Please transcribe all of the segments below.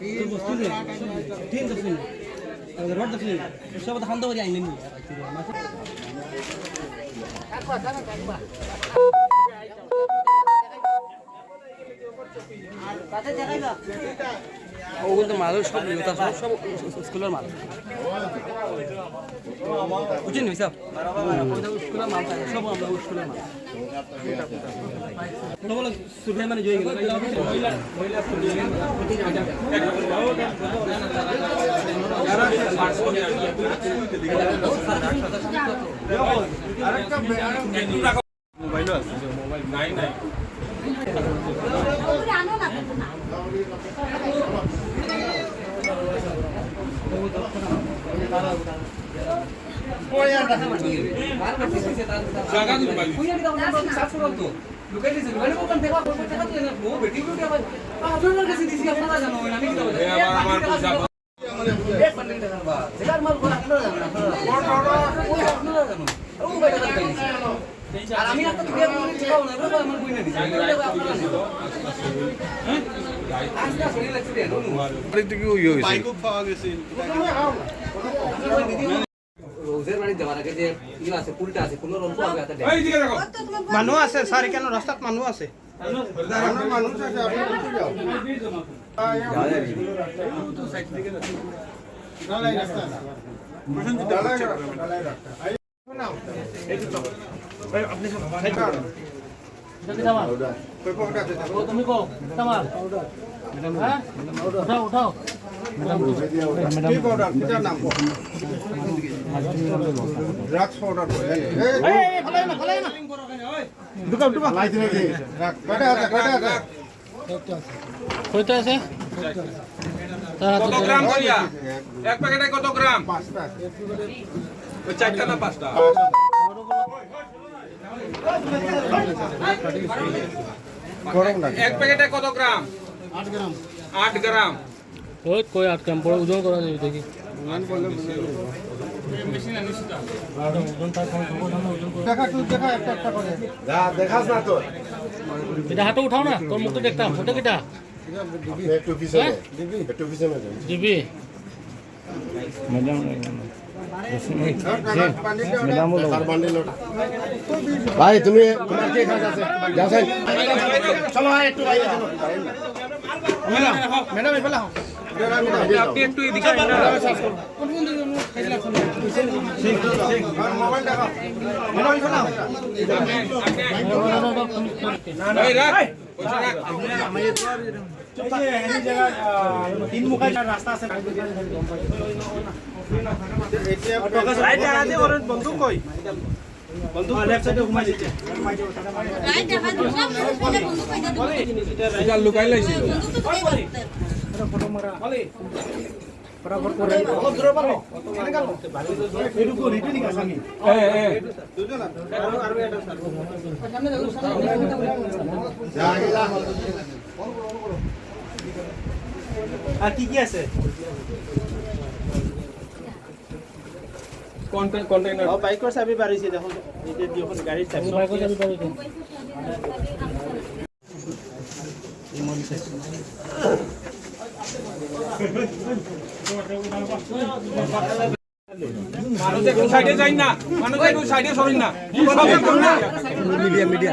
তিন দশ minute road দশ মিনিট সব খান্দ করে আইলেন ওগুলো তো মাল সব জুতা সব সব স্কুলের মাল। বুঝছেন সব স্কুলের মাল সব আমরা স্কুলের মাল। কোনো বলে সুফে মানে জয় গেল। আর আমি একটা বিয়ে করে খাও না বাবা আমার বই না দিছে হ্যাঁ আজকে শরীর লাগছে দেন রোজের বাড়ি যাওয়ার আগে যে ইয়ে আছে পুলটা আছে পুলের অল্প আগে হাতে দেয় মানুহ আছে সেইকাৰণে ৰাস্তাত মানুহ আছে তুমি কো তোমার হ্যাঁ উঠাও উঠাও কত গ্রাম করিয়া এক প্যাকেটে কত গ্রাম ওই এক প্যাকেটে কত গ্রাম আট গ্রাম। আট গ্রাম ওই কই আট কাম পড়ে ওজন করা যাবে দেখি। দেখাস না তো এটা হাতে উঠাও না তোর মুখটা দেখতাম ফটো কিটা? একটু পিছনে একটু পিছনে দিবি? ভাই তুমি তোমার কে কাজ আছে? যাচ্ছেন চলো ভাই একটু ভাই এইফালে আহক আপনি একটু এদিকে বন্ধু কই বন্ধু লেফট সাইডে লুকাই লাইছি বন্ধু তো অলপ কৰি ৰিটাৰ্ণ নিকাছ আমি। এ এ। আৰু কি কি আছে? কন্টেইনার বাইকৰ চাবি পাৰিছে দেখোন। এতিয়া দিয়কচোন গাড়ীৰ চাবি। মানুষ একটু সাইডে যাই না মানুষ একটু সাইডে সরেন না। মিডিয়া। মিডিয়া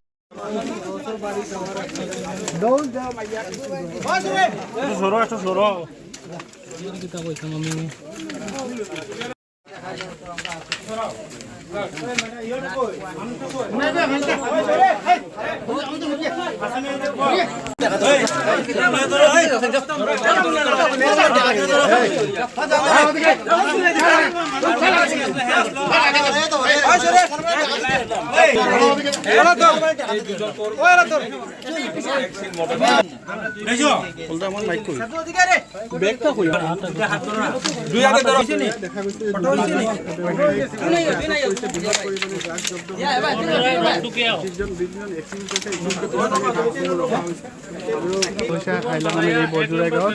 সরো একটু সরো দুই হাতে ধরো পইচা খাইলা মানে এই গাঁৱত।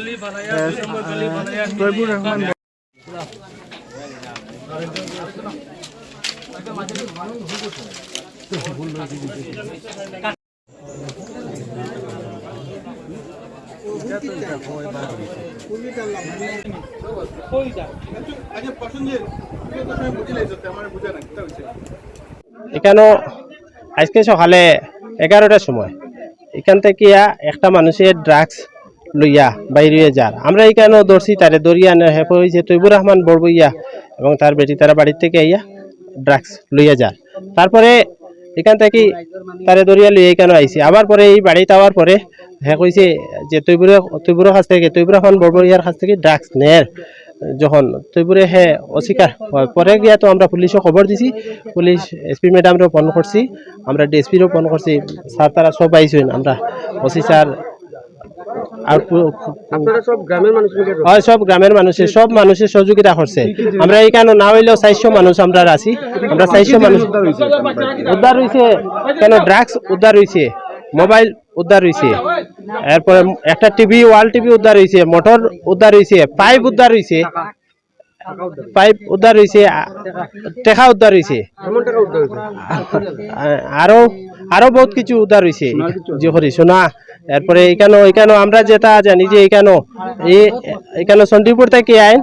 তৈবুৰ ৰহমান এখানেও আজকে সকালে এগারোটার সময়। এখান থেকে একটা মানুষের ড্রাগস লইয়া বাইরে যার আমরা এখানেও দর্শি তারে দরিয়া হেপ হয়েছে তৈবুর রহমান বড়বইয়া এবং তার বেটি, তারা বাড়ির থেকে আইয়া ড্রাগস লইয়া যার তারপরে এখান থেকে তারে দরিয়া লই এখানে আইছে। আবার পরে এই বাড়িতে আওয়ার পরে হ্যাঁ কইছে যে তৈবুর তৈবুরের কাছ থেকে তৈবুর খান বড়বড়িয়ার কাছ থেকে ড্রাগস নের যখন তৈবুরে হে অস্বীকার হয়। পরে গিয়া তো আমরা পুলিশও খবর দিছি। পুলিশ এসপি ম্যাডামরেও ফোন করছি আমরা ডিএসপিরও ফোন করছি স্যার তারা সব আইসেন আমরা ওসি স্যার আর পু- হয় সব গ্রামের মানুষের সব মানুষের সহযোগিতা করছে। আমরা এখানে না হইলেও চারশো মানুষ আমরা আছি। আমরা চারশো মানুষ উদ্ধার হয়েছে কেন ড্রাগস উদ্ধার হয়েছে মোবাইল উদ্ধার হয়েছে এরপরে একটা টিভি ওয়াল টিভি উদ্ধার হয়েছে মোটর উদ্ধার হয়েছে পাইপ উদ্ধার হয়েছে পাইপ উদ্ধার হয়েছে টেকা উদ্ধার হয়েছে আরও আরও বহুত কিছু উদ্ধার হয়েছে যে করি শোনা এরপরে এখানে এখানে আমরা যেটা জানি যে এখানে এই, এখানে চণ্ডীপুর থেকে আইন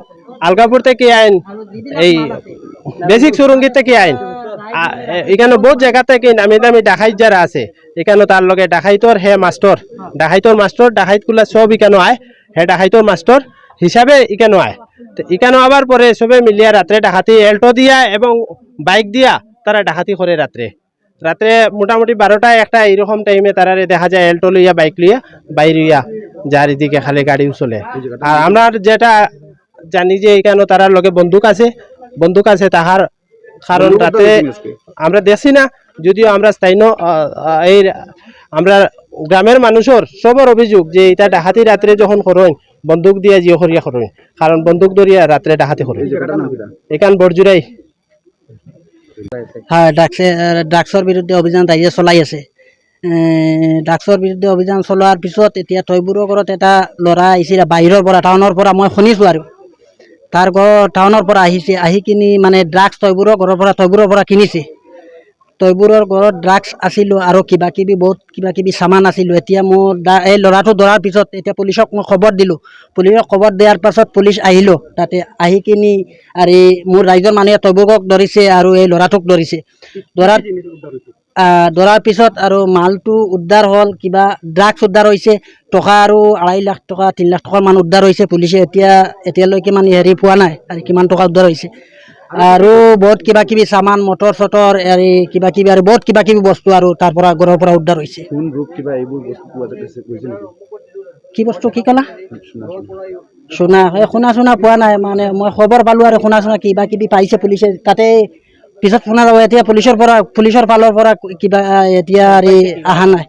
আলগাপুর থেকে আইন, এই বেসিক সুরঙ্গি থেকে আইন। এখানে বহুত জায়গা থেকে নামি দামি ডাকাইত যারা আছে, এখানে তার লগে ডাকাইতর হে মাস্টর, ডাকাইতর মাস্টর ডাকাইতগুলা সব এখানে আয়, হে ডাকাইতর মাস্টর হিসাবে এখানে আয়। তো এখানে আবার পরে সবে মিলিয়া রাত্রে ডাকাতি, এল্টো দিয়া এবং বাইক দিয়া তারা ডাকাতি করে রাত্রে। রাত্রে মোটামুটি বারোটা একটা এরকম টাইমে তারা দেখা যায় এল্টো লইয়া বাইক লইয়া বাইর হইয়া যার এদিকে খালি গাড়ি চলে। আর আমরা যেটা জানি যে এখানে তারার লগে বন্দুক আছে বন্দুক আছে তাহার কারণ রাতে আমরা দেখছি না যদিও আমরা আহ, এই আমরা গ্রামের মানুষের সবর অভিযোগ যে এটা ডাহাতি রাত্রে যখন করইন বন্দুক দিয়া জিও করিয়া করইন কারণ বন্দুক ধরিয়া রাত্রে ডাহাতি করইন এখান বরজুরাই। হয় ড্ৰাগছে ড্ৰাগছৰ বিৰুদ্ধে অভিযান ৰাইজে চলাই আছে। ড্ৰাগছৰ বিৰুদ্ধে অভিযান চলোৱাৰ পিছত এতিয়া তৈবুৰৰ ঘৰত এটা ল'ৰা আহিছিল বাহিৰৰ পৰা, টাউনৰ পৰা মই শুনিছোঁ আৰু। তাৰ ঘৰ, টাউনৰ পৰা আহিছে, আহি কিনি মানে ড্ৰাগছ তৈবুৰৰ ঘৰৰ পৰা তৈবুৰৰ পৰা কিনিছে। তৈবুৰৰ ঘৰত ড্ৰাগছ আছিলোঁ আৰু কিবা কিবি বহুত কিবা কিবি চামান আছিলোঁ। এতিয়া মোৰ ডা- এই ল'ৰাটো ধৰাৰ পিছত এতিয়া পুলিচক মই খবৰ দিলোঁ। পুলিচক খবৰ দিয়াৰ পাছত পুলিচ আহিলোঁ। তাতে আহি কিনি আৰু মোৰ ৰাইজৰ মানুহে তৈবুৰক ধৰিছে আৰু এই ল'ৰাটোক ধৰিছে। ধৰাৰ ধৰাৰ পিছত আৰু মালটো উদ্ধাৰ হ'ল, কিবা ড্ৰাগছ উদ্ধাৰ হৈছে, টকা আৰু আঢ়াই লাখ টকা, তিনি লাখ টকাৰ মান উদ্ধাৰ হৈছে পুলিচে। এতিয়া, এতিয়ালৈকে মানে হেৰি পোৱা নাই, আৰু কিমান টকা উদ্ধাৰ হৈছে। আৰু বহুত কিবা কিবি চামান মটৰ চটৰ হেৰি কিবা কিবি আৰু বহুত কিবা কিবি বস্তু আৰু তাৰ পৰা ঘৰৰ পৰা উদ্ধাৰ হৈছে। কি বস্তু কি ক'লা? শুনা এই শুনা চুনা পোৱা নাই মানে মই খবৰ পালোঁ আৰু শুনা চুনা কিবা কিবি পাইছে পুলিচে তাতে পিছত শুনা যাব এতিয়া পুলিচৰ পৰা পুলিচৰ ফালৰ পৰা কিবা এতিয়া হেৰি অহা নাই।